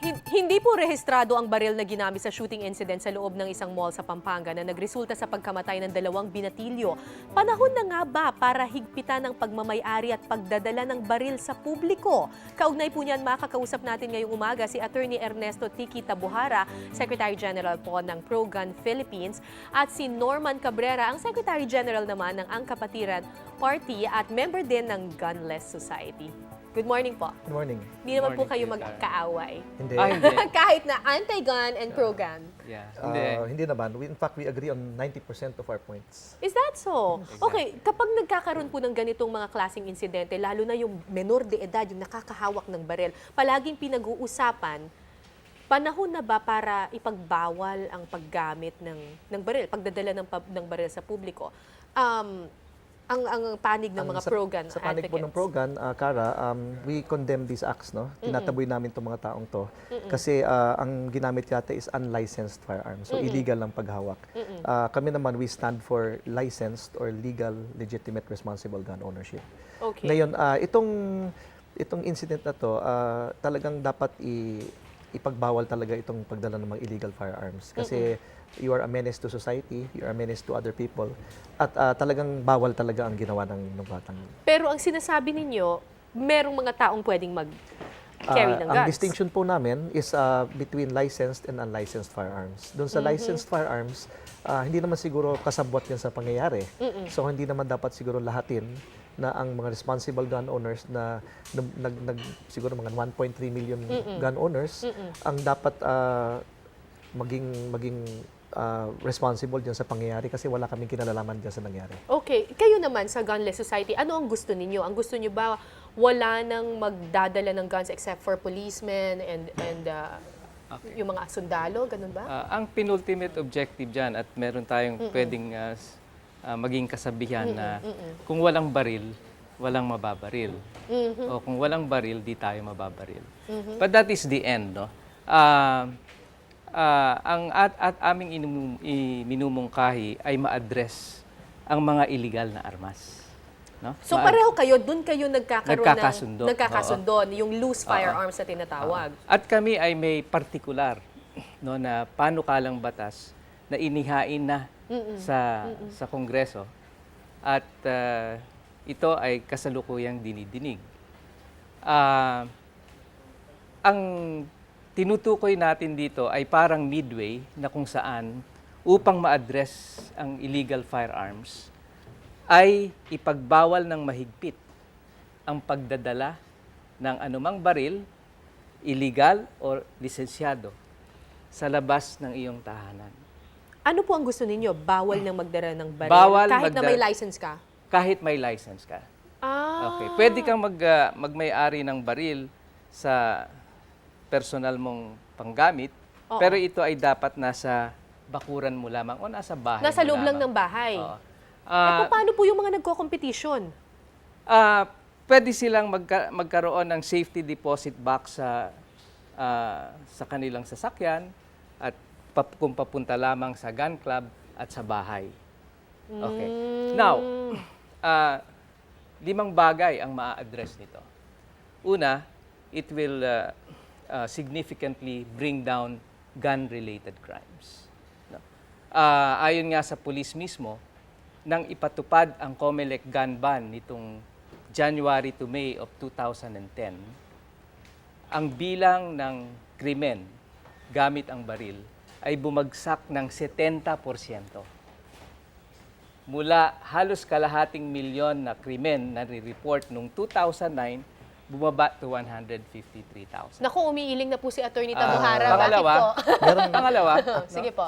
Hin- Hindi po rehistrado ang baril na ginamit sa shooting incident sa loob ng isang mall sa Pampanga na nagresulta sa pagkamatay ng dalawang binatilyo. Panahon na nga ba para higpitan ang pagmamayari at pagdadala ng baril sa publiko? Kaugnay po niyan, makakausap natin ngayong umaga si Attorney Ernesto Tiki Tabuhara, Secretary General po ng Pro-Gun Philippines, at si Norman Cabrera, ang Secretary General naman ng Ang Kapatiran Party at member din ng Gunless Society. Good morning po. Good morning. Hindi naman po Morning, kayo Tita. magkaaway. Hindi. Ah, hindi. Kahit na anti-gun and pro-gun. Yeah. Ah, Hindi. hindi naman. We, in fact, we agree on 90% of our points. Is that so? Okay, kapag nagkakaroon po ng ganitong mga klaseng insidente, lalo na yung menor de edad, yung nakakahawak ng baril, palaging pinag-uusapan, panahon na ba para ipagbawal ang paggamit ng, ng baril, pagdadala ng, ng baril sa publiko? Um, ang, ang panig ng Ang mga sa- pro-gun Sa panig po ng pro-gun, ah, Kara, um, we condemn these acts, no? Tinataboy namin itong mga taong to. Kasi ah, ang ginamit yata is unlicensed firearms. So, illegal ang paghawak. Ah, kami naman, we stand for licensed or legal, legitimate, responsible gun ownership. Okay. Ngayon, ah, itong itong incident na to, ah, talagang dapat i ipagbawal talaga itong pagdala ng mga illegal firearms kasi you are a menace to society, you are a menace to other people at ah, talagang bawal talaga ang ginawa ng, ng batang. Pero ang sinasabi ninyo, merong mga taong pwedeng mag-carry Ah, ng ang guns. distinction po namin is ah, between licensed and unlicensed firearms. Doon sa licensed firearms, ah, hindi naman siguro kasabwat yan sa pangyayari. So hindi naman dapat siguro lahatin na ang mga responsible gun owners na nag, nag, nag- siguro mga 1.3 million gun owners ang dapat ah, maging maging ah, responsible diyan sa pangyayari kasi wala kaming kinalalaman diyan sa nangyari. Okay, kayo naman sa Gunless Society, ano ang gusto ninyo? Ang gusto niyo ba wala nang magdadala ng guns except for policemen and and uh, yung mga sundalo, ganun ba? Ah, ang penultimate objective dyan at meron tayong pwedeng ah, s- ah, maging kasabihan na kung walang baril, walang mababaril. O kung walang baril, di tayo mababaril. But that is the end, no? Ah, ah, ang at, at aming inum, minumungkahi ay ma-address ang mga illegal na armas. No? so Ma- pareho kayo, dun kayo nagkakaroon Nagkakasundo. ng nagkakasundo, yung loose firearms na tinatawag. At kami ay may partikular no na panukalang batas na inihain na sa sa Kongreso at ah, ito ay kasalukuyang dinidinig. Ah, ang tinutukoy natin dito ay parang midway na kung saan upang ma-address ang illegal firearms ay ipagbawal ng mahigpit ang pagdadala ng anumang baril, illegal or lisensyado, sa labas ng iyong tahanan. Ano po ang gusto ninyo? Bawal nang magdala ng baril? Bawal kahit na magda- may license ka? Kahit may license ka. Ah. Okay. Pwede kang mag, ah, magmay-ari ng baril sa personal mong panggamit, Oo. pero ito ay dapat nasa bakuran mo lamang o nasa bahay Nasa mo loob lang lamang. ng bahay. Oo. Eh, Ah, paano po yung mga nagko-competition? Ah, pwede silang magka- magkaroon ng safety deposit box sa ah, sa kanilang sasakyan at pap- kung papunta lamang sa gun club at sa bahay. Okay. Now, ah, limang bagay ang maa-address nito. Una, it will ah, ah, significantly bring down gun-related crimes. No? Ah, ayon nga sa police mismo, nang ipatupad ang COMELEC gun ban nitong January to May of 2010, ang bilang ng krimen gamit ang baril ay bumagsak ng 70%. Mula halos kalahating milyon na krimen na report noong 2009, bumaba to 153,000. Naku, umiiling na po si Attorney Ah, Tabuhara. pangalawa, Bakit po? pangalawa, Sige po.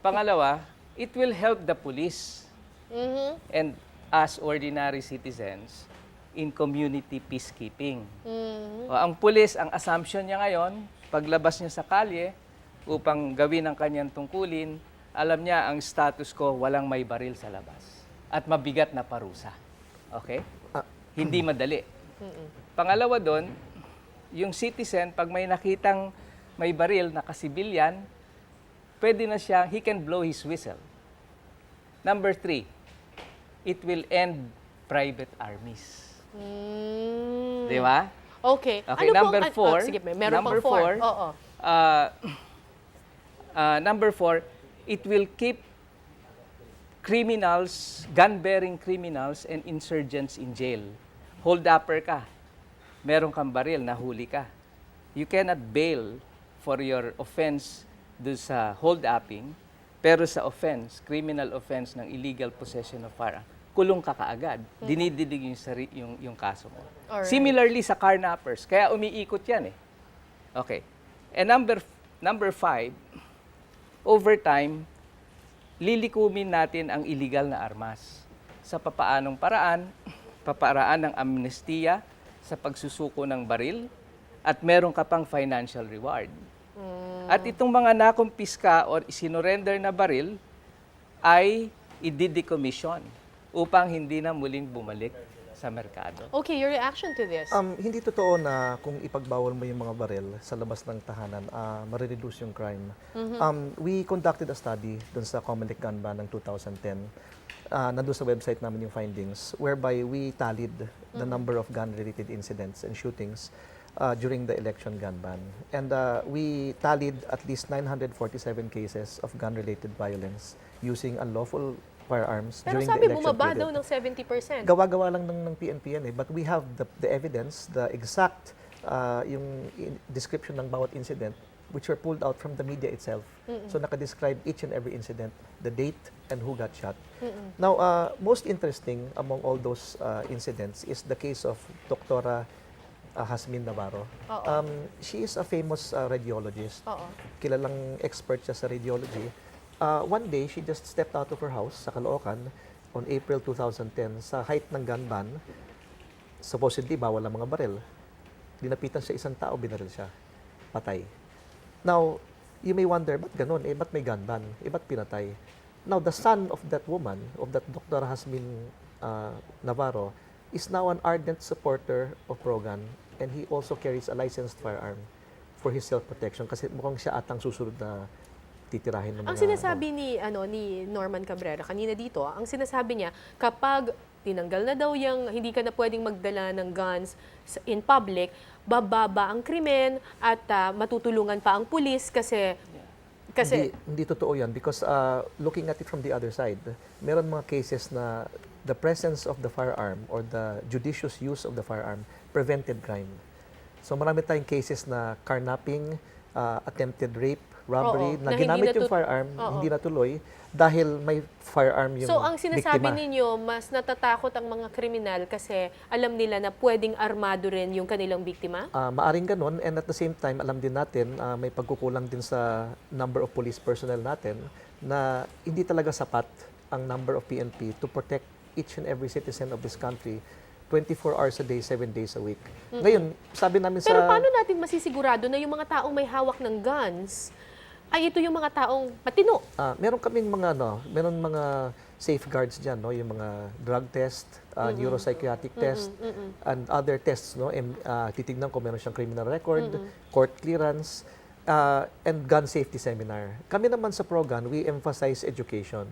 pangalawa, it will help the police Mhm. and as ordinary citizens in community peacekeeping. Mhm. O, ang pulis, ang assumption niya ngayon, paglabas niya sa kalye upang gawin ang kanyang tungkulin, alam niya ang status ko, walang may baril sa labas. At mabigat na parusa. Okay? Ah, Hindi madali. Pangalawa doon, yung citizen, pag may nakitang may baril na kasibilyan, pwede na siya, he can blow his whistle. Number three, it will end private armies. Mm. Di ba? Okay. Okay, Ano number ang- four. oh, sige, may- meron number four. four, Oo. Uh, uh, number four, it will keep criminals, gun-bearing criminals and insurgents in jail. Hold upper ka. Meron kang baril, nahuli ka. You cannot bail for your offense do sa hold upping, pero sa offense, criminal offense ng illegal possession of firearm, kulong ka kaagad. Dinididig yung, sari, yung, yung kaso mo. Alright. Similarly sa carnappers, kaya umiikot yan eh. Okay. And number number five, over time, lilikumin natin ang illegal na armas. Sa papaanong paraan, paparaan ng amnestiya sa pagsusuko ng baril at meron ka pang financial reward. At itong mga nakumpiska or isinorender na baril ay i-decommission upang hindi na muling bumalik sa merkado. Okay, your reaction to this? Um, hindi totoo na kung ipagbawal mo yung mga baril sa labas ng tahanan, uh, marireduce yung crime. Um, we conducted a study dun sa Comelec Gun Ban ng 2010. Uh, nandun sa website namin yung findings whereby we tallied the number of gun-related incidents and shootings uh, during the election gun ban. And uh, we tallied at least 947 cases of gun-related violence using unlawful firearms Pero during sabi the election bumaba period daw ng 70%. gawa-gawa lang ng, ng PNP yan eh. But we have the, the evidence, the exact uh, yung description ng bawat incident which were pulled out from the media itself. So naka-describe each and every incident, the date, and who got shot. Now, uh, most interesting among all those uh, incidents is the case of Dr. Uh, Hasmin Navarro. Oo. Um, she is a famous uh, radiologist Oo. kilalang expert siya sa radiology. Uh, one day, she just stepped out of her house sa Caloocan on April 2010 sa height ng gun ban. Supposedly, bawal ang mga baril. Dinapitan siya isang tao, binaril siya. Patay. Now, you may wonder, ba't ganun? Eh, ba't may gun ban? Eh, ba't pinatay? Now, the son of that woman, of that Dr. Hasmin uh, Navarro, is now an ardent supporter of pro-gun and he also carries a licensed firearm for his self-protection kasi mukhang siya atang susunod na titirahin ng mga... Ang sinasabi ni ano ni Norman Cabrera kanina dito, ang sinasabi niya kapag tinanggal na daw yung hindi ka na pwedeng magdala ng guns in public, bababa ang krimen at ah, matutulungan pa ang pulis kasi kasi hindi, hindi totoo yan because uh, looking at it from the other side, meron mga cases na the presence of the firearm or the judicious use of the firearm prevented crime. So marami tayong cases na carnapping, uh, attempted rape, robbery, Oo, na na ginamit yung natu- firearm, Oo. hindi natuloy dahil may firearm yung So ang sinasabi biktima. ninyo, mas natatakot ang mga kriminal kasi alam nila na pwedeng armado rin yung kanilang biktima? Ah, maaring ganun and at the same time alam din natin ah, may pagkukulang din sa number of police personnel natin na hindi talaga sapat ang number of PNP to protect each and every citizen of this country 24 hours a day, 7 days a week. Ngayon, sabi namin Pero sa paano natin masisigurado na yung mga taong may hawak ng guns ay ito yung mga taong matino? Ah, meron kaming mga ano, meron mga safeguards diyan, no, yung mga drug test, ah, neuropsychiatric test, and other tests, no, em, ah, titignan kung meron siyang criminal record, court clearance, ah, and gun safety seminar. Kami naman sa Progun, we emphasize education.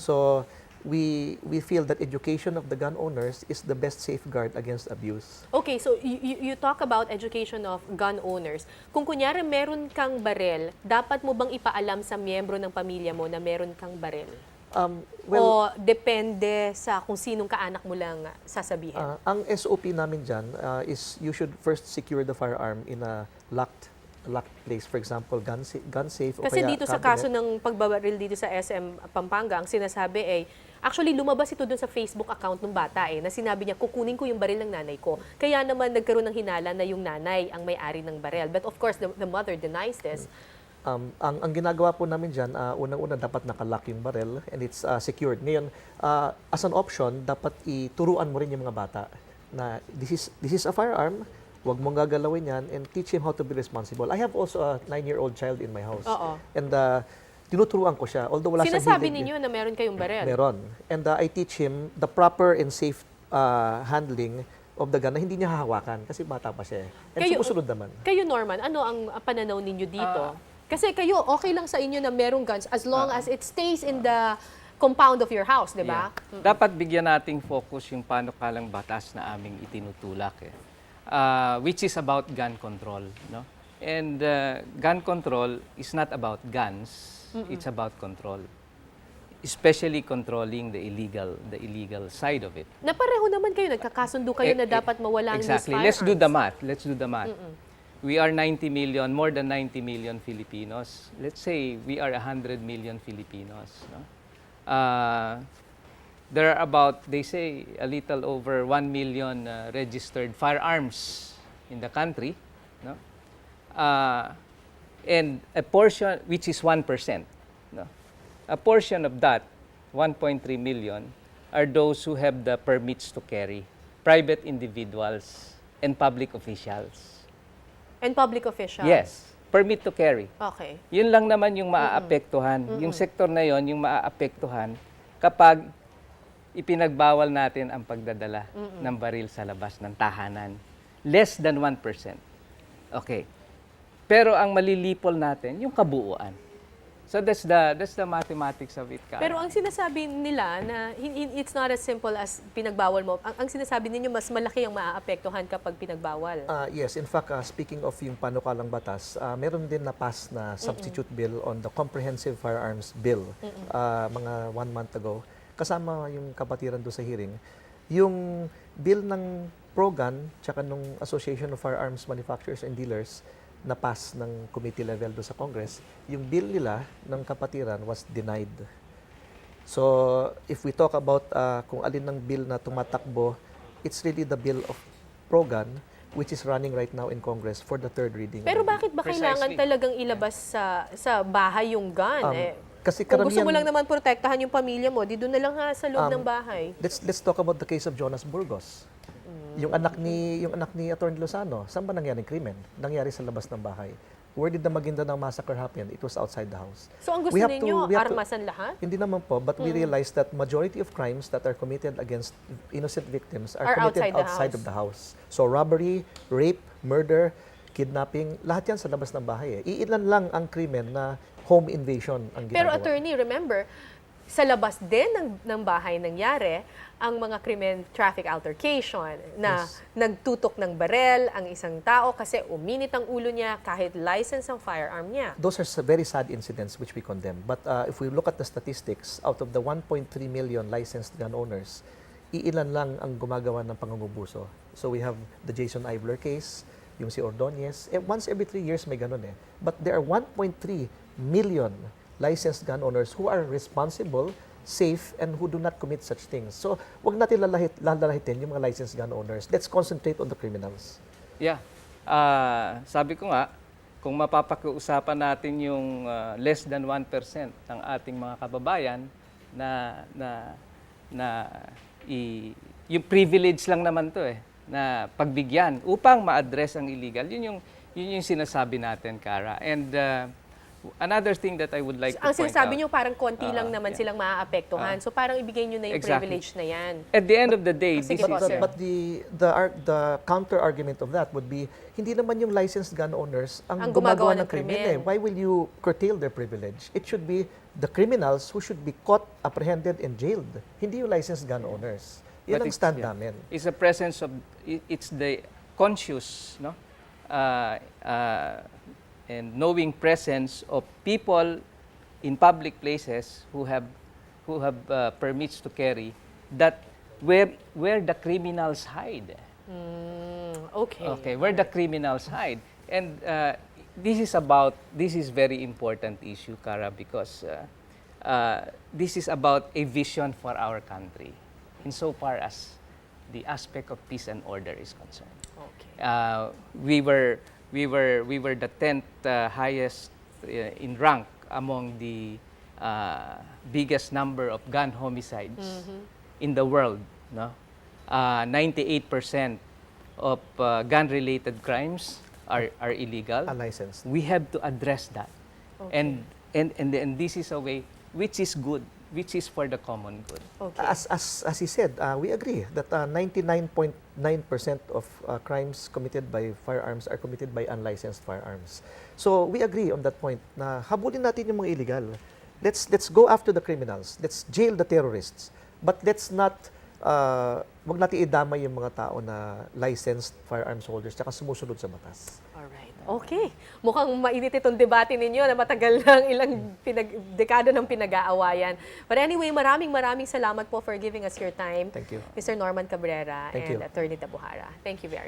So, we we feel that education of the gun owners is the best safeguard against abuse. Okay, so you, you, talk about education of gun owners. Kung kunyari meron kang barel, dapat mo bang ipaalam sa miyembro ng pamilya mo na meron kang barel? Um, well, o depende sa kung sinong kaanak mo lang sasabihin? Ah, ang SOP namin dyan ah, is you should first secure the firearm in a locked locked place. For example, gun, sa- gun safe o Kasi kaya dito sa cabinet. kaso ng pagbabaril dito sa SM Pampanga, ang sinasabi ay, actually lumabas ito dun sa Facebook account ng bata eh, na sinabi niya, kukunin ko yung baril ng nanay ko. Kaya naman nagkaroon ng hinala na yung nanay ang may-ari ng baril. But of course, the, the mother denies this. Um, ang, ang ginagawa po namin dyan, ah, unang-una dapat nakalock yung barrel and it's ah, secured. Ngayon, ah, as an option, dapat ituruan mo rin yung mga bata na this is, this is a firearm, huwag mong gagalawin yan and teach him how to be responsible. I have also a nine-year-old child in my house. Oo. And uh, tinuturuan ko siya, although wala siyang Sinasabi hilig- ninyo na meron kayong baril. Meron. And uh, I teach him the proper and safe uh, handling of the gun na hindi niya hahawakan kasi bata pa siya. eh. And Kayo- sumusunod naman. Kayo, Norman, ano ang pananaw ninyo dito? Kasi kayo, okay lang sa inyo na merong guns as long as it stays in the compound of your house, di ba? Yeah. Dapat bigyan nating focus yung panukalang batas na aming itinutulak eh. Ah, which is about gun control, no? And uh, gun control is not about guns, it's about control. Especially controlling the illegal the illegal side of it. Na pareho naman kayo, nagkakasundo kayo Eh, na eh, dapat mawala ang Exactly. Let's do the math. Let's do the math. We are 90 million, more than 90 million Filipinos. Let's say we are 100 million Filipinos. No? Uh, there are about, they say, a little over 1 million uh, registered firearms in the country. No? Uh, and a portion, which is 1%. No? A portion of that, 1.3 million, are those who have the permits to carry, private individuals and public officials. And public officials. Yes, permit to carry. Okay. Yun lang naman yung maaapektuhan. Yung sektor na yon yung maaapektuhan kapag ipinagbawal natin ang pagdadala ng baril sa labas ng tahanan. Less than 1%. Okay. Pero ang malilipol natin, yung kabuuan. So that's the that's the mathematics of it. Kara. Pero ang sinasabi nila na it's not as simple as pinagbawal mo. Ang, ang sinasabi ninyo mas malaki ang maaapektuhan kapag pinagbawal. Ah, yes, in fact, ah, speaking of yung panukalang batas, ah, meron din na pass na substitute bill on the Comprehensive Firearms Bill ah, mga one month ago. Kasama yung kapatiran doon sa hearing. Yung bill ng ProGun, tsaka nung Association of Firearms Manufacturers and Dealers, na pass ng committee level doon sa Congress, yung bill nila ng kapatiran was denied. So, if we talk about uh, kung alin ng bill na tumatakbo, it's really the bill of Progan, which is running right now in Congress for the third reading. Pero bakit ba kailangan Precisely. talagang ilabas sa sa bahay yung gun? Um, eh, kasi kung gusto mo lang naman protektahan yung pamilya mo, di doon na lang ha sa loob Um, ng bahay. Let's let's talk about the case of Jonas Burgos. Yung anak ni yung anak ni Attorney Lozano, saan ba nangyari krimen? Nangyari sa labas ng bahay. Where did the Maguindanao massacre happen? It was outside the house. So ang gusto we have to- ninyo, we have to- armasan lahat? Hindi naman po, but we realize that majority of crimes that are committed against innocent victims are, Are committed outside the outside house. of the house. So robbery, rape, murder, kidnapping, lahat yan sa labas ng bahay. Eh. Iilan lang ang krimen na home invasion ang ginagawa. Pero attorney, remember, sa labas din ng, ng bahay nangyari ang mga krimen traffic altercation na Yes. nagtutok ng barel ang isang tao kasi uminit ang ulo niya kahit license ang firearm niya. Those are very sad incidents which we condemn. But uh, if we look at the statistics, out of the 1.3 million licensed gun owners, iilan lang ang gumagawa ng pangungubuso. So we have the Jason Ivler case, yung si Ordonez. Eh, once every three years may ganun eh. But there are 1.3 million licensed gun owners who are responsible, safe, and who do not commit such things. So wag natin lalahit, lalalahitin yung mga licensed gun owners. Let's concentrate on the criminals. Yeah. Ah, sabi ko nga, kung mapapakiusapan natin yung ah, less than 1% ng ating mga kababayan na na na i, yung privilege lang naman to eh na pagbigyan upang ma-address ang illegal. Yun yung yun yung sinasabi natin, Kara. And ah, another thing that I would like to ang point sinasabi out. niyo parang konti Ah, lang naman yeah. silang maaapektuhan. so parang ibigay niyo na yung Exactly. privilege na yan. At the end of the day, Sige this po, is But, but the the the counter argument of that would be hindi naman yung licensed gun owners ang, Ang gumagawa gumagawa ng ng krimen krimen. eh. Why will you curtail their privilege? It should be the criminals who should be caught, apprehended and jailed. Hindi yung licensed gun owners. Yan But ang it's- stand yeah. namin. It's the presence of, it's the conscious, no? Uh, uh, and knowing presence of people in public places who have, who have uh, permits to carry that where, where the criminals hide. Mm, okay. Okay, where the criminals hide. And uh, this is about, this is very important issue, Kara, because uh, uh, this is about a vision for our country, insofar as the aspect of peace and order is concerned. Okay. Uh, we were, we were, we were the 10th uh, highest uh, in rank among the uh, biggest number of gun homicides in the world. No? Uh, 98% of uh, gun-related crimes are, are illegal. Unlicensed. We have to address that. Okay. And, and, and, and this is a way which is good, which is for the common good. Okay. As, as, as he said, uh, we agree that uh, 99.9% of uh, crimes committed by firearms are committed by unlicensed firearms. So we agree on that point na habulin natin yung mga illegal. Let's, let's go after the criminals. Let's jail the terrorists. But let's not, uh, wag natin idamay yung mga tao na licensed firearms holders tsaka sumusunod sa batas. Okay. Mukhang mainit itong debate ninyo na matagal ng ilang pinag dekada ng pinag-aawayan. But anyway, maraming maraming salamat po for giving us your time. Thank you. Mr. Norman Cabrera Thank and you. Attorney Tabuhara. Thank you very